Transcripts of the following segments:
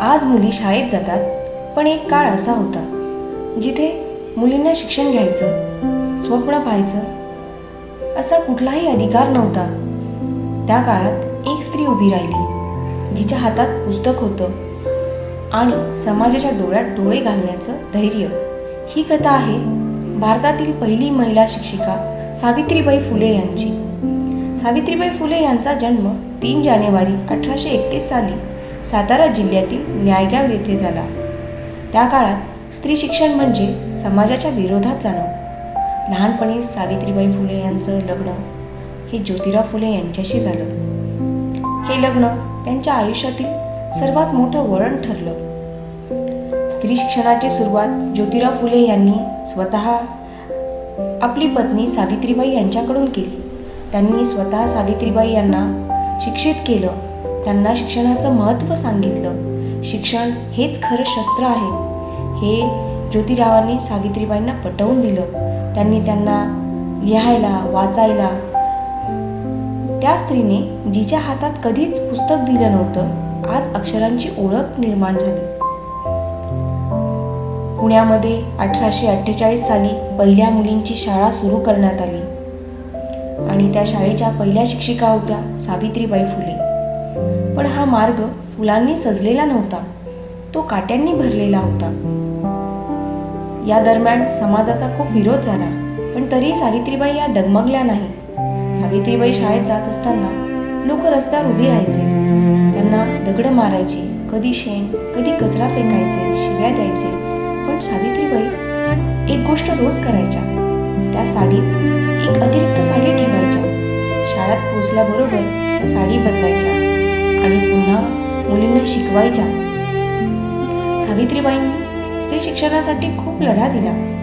आज मुली शाळेत जातात पण एक काळ असा होता जिथे मुलींना शिक्षण घ्यायचं स्वप्न पाहायचं असा कुठलाही अधिकार नव्हता. त्या काळात एक स्त्री उभी राहिली जिच्या हातात पुस्तक होतं आणि समाजाच्या डोळ्यात डोळे घालण्याचं धैर्य. ही कथा आहे भारतातील पहिली महिला शिक्षिका सावित्रीबाई फुले यांची. सावित्रीबाई फुले यांचा जन्म तीन जानेवारी अठराशे एकतीस साली सातारा जिल्ह्यातील न्यायगाव येथे झाला. त्या काळात स्त्री शिक्षण म्हणजे समाजाच्या विरोधात जाणं. लहानपणी सावित्रीबाई फुले यांचं लग्न हे ज्योतिराव फुले यांच्याशी झालं. हे लग्न त्यांच्या आयुष्यातील सर्वात मोठं वळण ठरलं. स्त्री शिक्षणाची सुरुवात ज्योतिराव फुले यांनी स्वतः आपली पत्नी सावित्रीबाई यांच्याकडून केली. त्यांनी स्वतः सावित्रीबाई यांना शिक्षित केलं. त्यांना शिक्षणाचं महत्त्व सांगितलं. शिक्षण हेच खरं शस्त्र आहे. हे ज्योतिरावांनी सावित्रीबाईंना पटवून दिलं. त्यांनी त्यांना लिहायला वाचायला त्या स्त्रीने जिच्या हातात कधीच पुस्तक दिलं नव्हतं आज अक्षरांची ओळख निर्माण झाली. पुण्यामध्ये अठराशे अठ्ठेचाळीस साली पहिल्या मुलींची शाळा सुरू करण्यात आली. आणि त्या शाळेच्या पहिल्या शिक्षिका होत्या सावित्रीबाई फुले. पण हा मार्ग फुलांनी सजलेला नव्हता. तो काट्यांनी भरलेला होता. या दरम्यान समाजाचा खूप विरोध झाला पण तरी सावित्रीबाई या डगमगल्या नाही. सावित्रीबाई शाळेत जात असताना लोक रस्त्यावर उभी राहायचे. त्यांना दगड मारायची कधी शेण कधी कचरा फेकायचे शिव्या द्यायचे. पण सावित्रीबाई एक गोष्ट रोज करायच्या. त्या साडीत एक अतिरिक्त साडी ठेवायच्या. शाळेत पोचल्याबरोबर त्या साडी बदलायच्या. आणि पुन्हा मुलींना शिकवायच्या. सावित्रीबाईंनी ते शिक्षणासाठी खूप लढा दिला.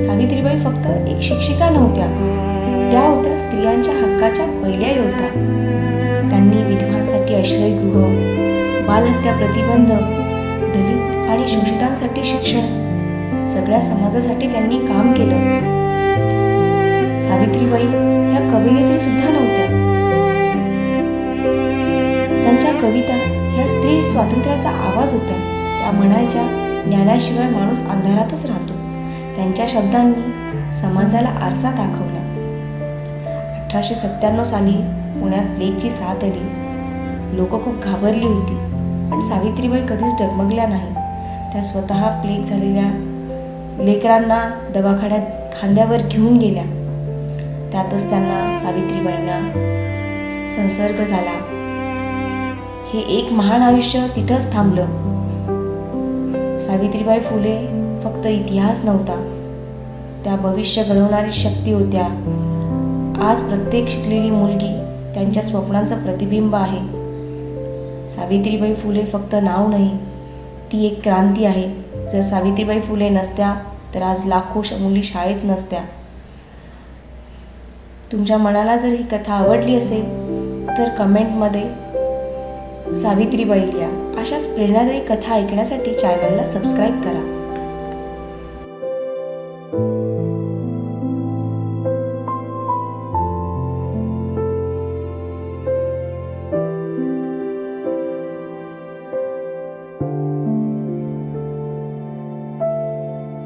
सावित्रीबाई फक्त एक शिक्षिका नव्हत्या. त्या होत्या स्त्रियांच्या हक्काच्या पहिल्या योद्धा. त्यांनी विधवांसाठी आश्रयगृह बालहत्या प्रतिबंध दलित आणि शोषितांसाठी शिक्षण सगळ्या समाजासाठी त्यांनी काम केलं. सावित्रीबाई ह्या कवयित्री सुद्धा नव्हत्या. कविता ह्या स्त्री स्वातंत्र्याचा आवाज होत्या. त्या म्हणायच्या ज्ञानाशिवाय माणूस अंधारातच राहतो. त्यांच्या शब्दांनी समाजाला आरसा दाखवला. अठराशे सत्त्याण्णव साली पुण्यात प्लेगची साथ आली. लोक खूप घाबरली होती पण सावित्रीबाई कधीच डगमगल्या नाही. त्या स्वतः प्लेग झालेल्या लेकरांना दवाखान्यात खांद्यावर घेऊन गेल्या. त्यातच त्यांना सावित्रीबाईंना संसर्ग झाला. हे एक महान आयुष्य तिथंच थांबलं. सावित्रीबाई फुले फक्त इतिहास नव्हता. त्या भविष्य घडवणारी शक्ती होत्या. आज प्रत्येक शिकलेली मुलगी त्यांच्या स्वप्नांचं प्रतिबिंब आहे. सावित्रीबाई फुले फक्त नाव नाही ती एक क्रांती आहे. जर सावित्रीबाई फुले नसत्या तर आज लाखो मुली शाळेत नसत्या. तुमच्या मनाला जर ही कथा आवडली असेल तर कमेंटमध्ये सावित्रीबाई लिहा अशाच प्रेरणादायी कथा ऐकण्यासाठी चॅनलला सबस्क्राईब करा.